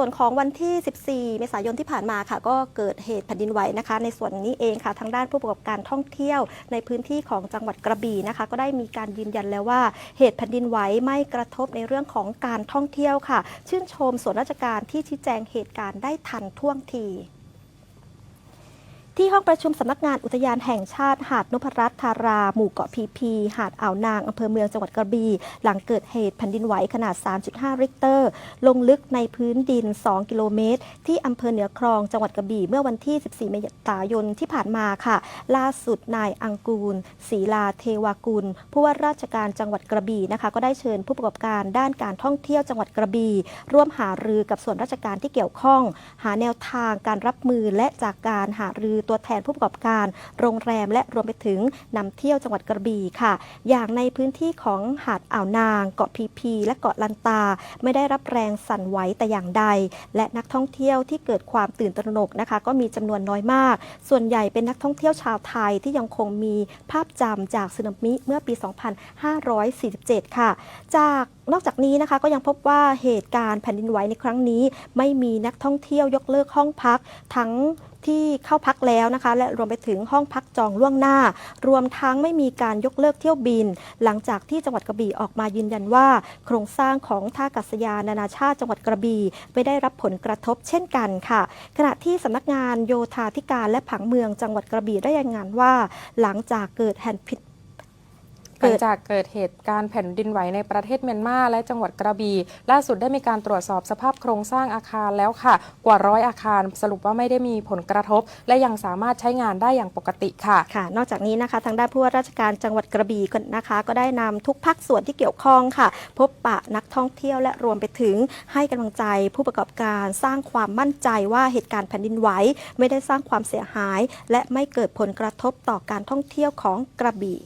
ส่วนของวันที่ 14 เมษายนที่ผ่านมาค่ะ ก็เกิดเหตุแผ่นดินไหวนะคะ ในส่วนนี้เองค่ะ ทางด้านผู้ประกอบการท่องเที่ยวในพื้นที่ของจังหวัดกระบี่นะคะ ก็ได้มีการยืนยันแล้วว่า เหตุแผ่นดินไหวไม่กระทบในเรื่องของการท่องเที่ยวค่ะ ชื่นชมส่วนราชการที่ชี้แจงเหตุการณ์ได้ทันท่วงที ที่ห้องประชุมสำนักงานอุทยานแห่งชาติหาดนพรัตน์ธารา หมู่เกาะพีพี หาดอ่าวนางอำเภอเมืองจังหวัดกระบี่หลังเกิดเหตุแผ่นดินไหวขนาด 3.5 ริกเตอร์ ลงลึกในพื้นดิน 2 กิโลเมตร ที่อำเภอเหนือคลองจังหวัดกระบี่เมื่อวันที่ 14 เมษายนที่ผ่านมาค่ะ ล่าสุดนายอังกูลศรีลาเทวากุล ผู้ว่าราชการจังหวัดกระบี่นะคะ ก็ได้เชิญผู้ประกอบการด้านการท่องเที่ยวจังหวัดกระบี่ร่วมหารือกับส่วนราชการที่เกี่ยวข้อง หาแนวทางการรับมือและจากการหารือตัวแทนผู้ประกอบการ โรงแรมและรวมไปถึงนำเที่ยวจังหวัดกระบี่ค่ะ อย่างในพื้นที่ของหาดอ่าวนาง เกาะพีพีและเกาะลันตา ไม่ได้รับแรงสั่นไหวแต่อย่างใด และนักท่องเที่ยวที่เกิดความตื่นตระหนกนะคะ ก็มีจำนวนน้อยมาก ส่วนใหญ่เป็นนักท่องเที่ยวชาวไทยที่ยังคงมีภาพจำจากสึนามิเมื่อปี 2547 ค่ะ จากนอกจากนี้นะคะก็ยังพบว่าเหตุการณ์แผ่นดินไหวในครั้งนี้ ไม่มีนักท่องเที่ยวยกเลิกห้องพักทั้งที่เข้าพักแล้วนะคะ และรวมไปถึงห้องพักจองล่วงหน้า รวมทั้งไม่มีการยกเลิกเที่ยวบิน หลังจากที่จังหวัดกระบี่ออกมายืนยันว่า โครงสร้างของท่าอากาศยานนานาชาติจังหวัดกระบี่ไม่ได้รับผลกระทบเช่นกันค่ะ ขณะที่สำนักงานโยธาธิการและผังเมืองจังหวัดกระบี่ได้รายงานว่า หลังจากเกิดแผ่นพิษ หลังจากเกิดเหตุการณ์แผ่นดินไหวในประเทศเมียนมาและจังหวัดกระบี่ล่าสุดได้มีการตรวจสอบสภาพโครงสร้างอาคารแล้วค่ะ กว่าร้อยอาคารสรุปว่าไม่ได้มีผลกระทบ และยังสามารถใช้งานได้อย่างปกติค่ะค่ะ นอกจากนี้นะคะ ทางด้านผู้ว่าราชการจังหวัดกระบี่ก็นะคะ ก็ได้นำทุกภาคส่วนที่เกี่ยวข้องค่ะ พบปะนักท่องเที่ยวและรวมไปถึงให้กำลังใจผู้ประกอบการสร้างความมั่นใจว่าเหตุการณ์แผ่นดินไหวไม่ได้สร้างความเสียหาย และไม่เกิดผลกระทบต่อการท่องเที่ยวของกระบี่